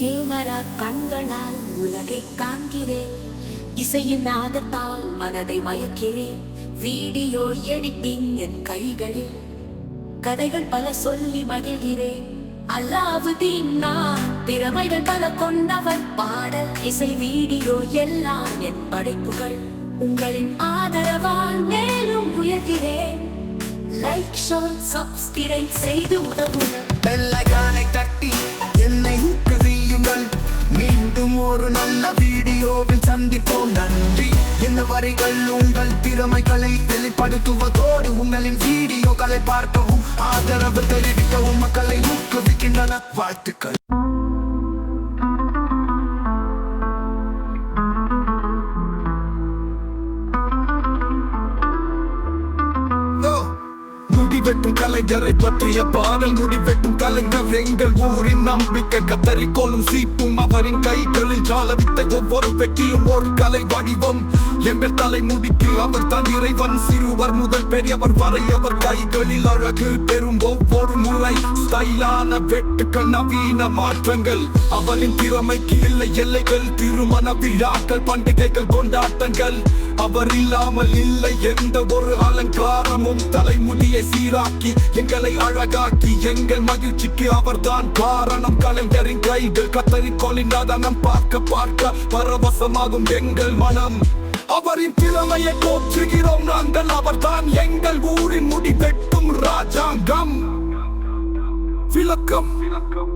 Camera கண்களால் உலகை காண்கிறேன் இசையின் நாதத்தால் மனதை மயக்கிறேன் வீடியோ எடிட்டிங் என் கைகளில். கதைகள் பல சொல்லி மகிழ்கிறேன் அல்லாவுதீன் நான் திறமைகள் பல கொண்டவர். பாடல் இசை வீடியோ எல்லாம் என் படைப்புகள். உங்களின் ஆதரவால் மேலும் உயர்கிறேன் லைக் ஷோ சப்ஸ்கிரைப் செய்து உதவுங்கள். ஒரு நல்ல வீடியோவில் சந்திப்போம். நன்றி. என்ன வரிகள் உங்கள் திறமைகளை வெளிப்படுத்துவதோடு உங்களின் வீடியோக்களை பார்க்கவும் ஆதரவு தெரிவிக்கவும் மக்களை ஊக்குவிக்கின்றன. வாழ்த்துக்கள். வெட்டும் கலைஞரை பற்றிய பாடல் முடிவெட்டும் கலைஞர் எங்கள் ஊரின் நம்பிக்கை. கத்தரிக்கோலும் சீப்பும் அவரின் கைகளில் ஜாலவித்த ஒவ்வொரு வெற்றியும் ஒரு கலை வடிவம். எங்கள் தலைமுடிக்கு அவர் தான் இறைவன். சிறுவர் முதல் பெரியவர் வரை அவர் கைகளில் அழகு பெறும் ஒவ்வொரு முறை. ஸ்டைலான வெட்டுக்கள் நவீன மாற்றங்கள். அவரின் திறமைக்கு இல்லை எல்லைகள் திருமண விழாக்கள் பண்டிகைகள் கொண்டாட்டங்கள். அவர் இல்லாமல் இல்லை எந்த ஒரு அலங்காரமும் தலைமுடியை சீராக்கி எங்களை அழகாக்கி எங்கள் மகிழ்ச்சிக்கு அவர் தான் காரணம். கலைஞரின் கைகள் கத்தரிக்கோலின் நடனம் பார்க்க பார்க்க பரவசமாகும் எங்கள் மனம். அவரின் திறமையை போற்றுகிறோம் நாங்கள் அவர் தான் எங்கள் ஊரின் முடி வெட்டும் ராஜாங்கம். விளக்கம் விளக்கம்.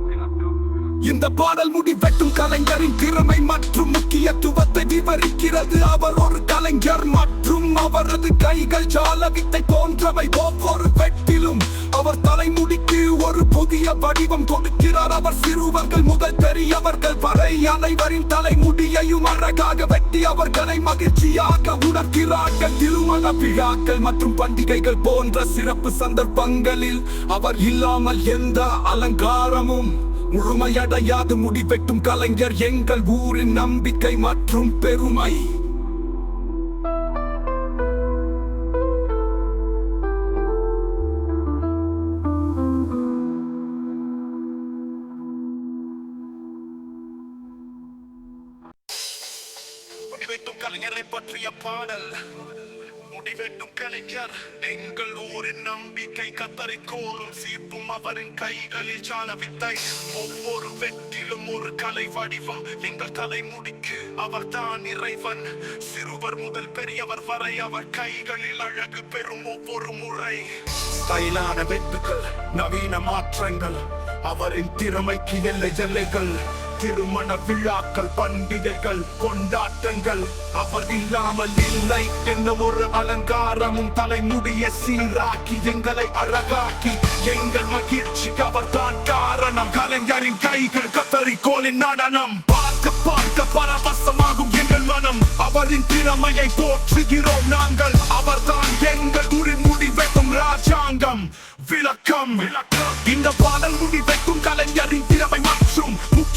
இந்த பாடல் முடி வெட்டும் கலைஞரின் திறமை மற்றும் முக்கியத்துவத்தை விவரிக்கிறது. அவர் ஒரு கலைஞர் மற்றும் அவரது கைகள் ஜாலவித்தை போன்றவை ஒவ்வொரு வெட்டிலும் அவர் தலைமுடிக்கு ஒரு புதிய வடிவம் கொடுக்கிறார். அவர் சிறுவர்கள் முதல் பெரியவர்கள் வரை அனைவரின் தலைமுடியையும் அழகாக வெட்டி அவர்களை மகிழ்ச்சியாக உணர்கிறார்கள். திருமண விழாக்கள் மற்றும் பண்டிகைகள் போன்ற சிறப்பு சந்தர்ப்பங்களில் அவர் இல்லாமல் எந்த அலங்காரமும் முழுமையடையாது முடிவெட்டும் கலைஞர் எங்கள் ஊரின் நம்பிக்கை மற்றும் பெருமை. கலைஞரை பற்றிய பாடல். முடிவெட்டும் கலைஞர். எங்கள் ஊரின் நம்பிக்கை கத்தரை கோரும் சீர்ப்பும் அவரின் கைகளில் சால வித்தை ஒவ்வொரு வெற்றிலும் ஒரு கலை வடிவம். எங்கள் தலைமுடிக்கு அவர் தான் இறைவன். சிறுவர் முதல் பெரியவர் வரை அவர் கைகளில் அழகு பெறும் ஒவ்வொரு முறை. ஸ்டைலான வெட்டுகள் நவீன மாற்றங்கள் அவரின் திறமைக்கு எல்லை ஜல்லைகள் திருமண விழாக்கள் பண்டிகைகள் கொண்டாட்டங்கள். அவர் இல்லாமல் இல்லை என்ன ஒரு அலங்காரமும் தலைமுடிய சீராக்கி எங்களை அழகாக்கி. எங்கள் மகிழ்ச்சிக்கு அவர் தான் காரணம். கலைஞரின் கைகள் கத்தரிக்கோலின் நடனம். பார்க்க பார்க்க பரவசமாகும் எங்கள் மனம். அவரின் திறமையை போற்றுகிறோம் நாங்கள். அவர்தான் எங்கள் ஊரின் முடி ராஜாங்கம். விளக்கம். இந்த பாடல் முடி கலைஞரின் திறமை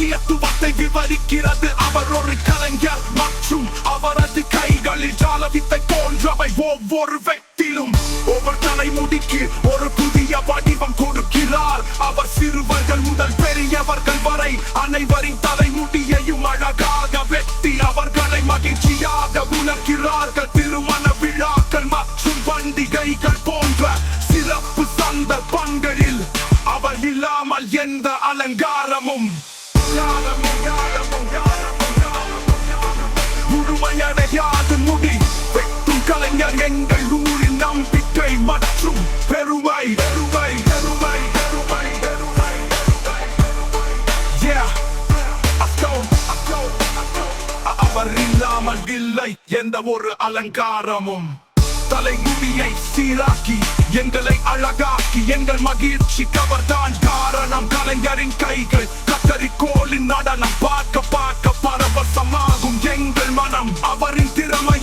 முக்கியத்துவத்தை விவரிக்கிறது அவர் ஒரு கலைஞர் மற்றும் அவரது கைகளில் ஜாலவித்தை போன்றவை ஒவ்வொரு வெட்டிலும் ஒவ்வொரு தலைமுடிக்கு வெட்டும் எங்கள் ஊரின் நம்பிக்கை மற்றும் பெருமை பெருமை பெருமை பெருமை பெருமை அவர் இல்லாமல் இல்லை எந்த ஒரு அலங்காரமும். தலைமுடியை சீராக்கி எங்களை அழகாக்கி எங்கள் மகிழ்ச்சி கவர்தான் காரணம். கலைஞரின் கைகள் கத்தரிக்கோளின் நடனம். பார்க்க பார்க்க பரவசமாகும்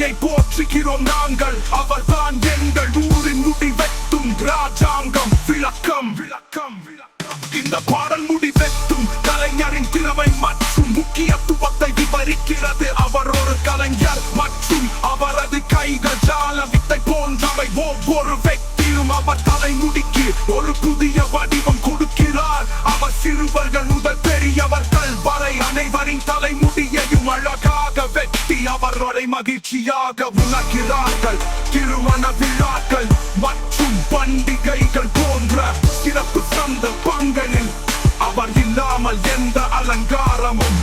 திறமையை போற்றுகிறோம் நாங்கள். அவர்தான் எங்கள் ஊரின் முடி வெட்டும் ராஜாங்கம் விளக்கம் விளக்கம் விளக்கம். இந்த பாடல் முடி வெட்டும் கலைஞரின் திறமை மற்றும் முக்கியத்துவத்தை விவரிக்கிறது. அவர் ஒரு கலைஞர் மற்றும் அவரது கைகள் ஜால வித்தை போன்றவை. ஒவ்வொரு வெட்டிலும் அவர் தலைமுடிக்கு ஒரு புதிய மகிழ்ச்சியாக உணர்கிறார்கள் திருமண விழாக்கள் மற்றும் பண்டிகைகள் போன்ற சிறப்பு சந்தர்ப்பங்களில் அவர் இல்லாமல் எந்த அலங்காரமும்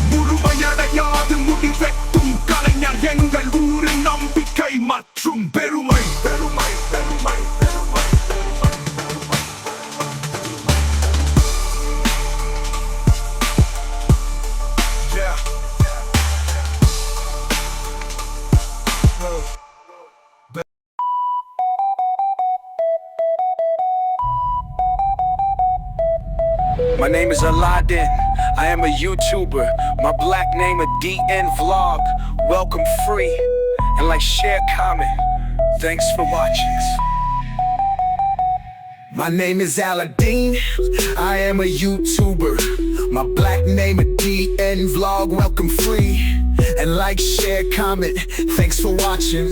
My name is Aladdin. I am a YouTuber. My black name a DN Vlog. Welcome free. And like, share, comment. Thanks for watching. My name is Aladdin. I am a YouTuber. My black name a DN Vlog. Welcome free. And like, share, comment. Thanks for watching.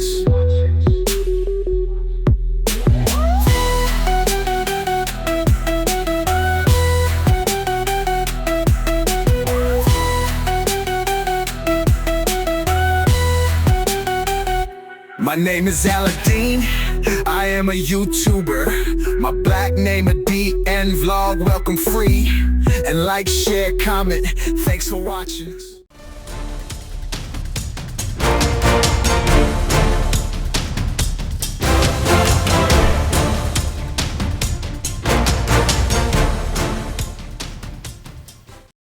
My name is Aladdin. I am a YouTuber. My black name a DN Vlog. Welcome free. And like, share, comment. Thanks for watching.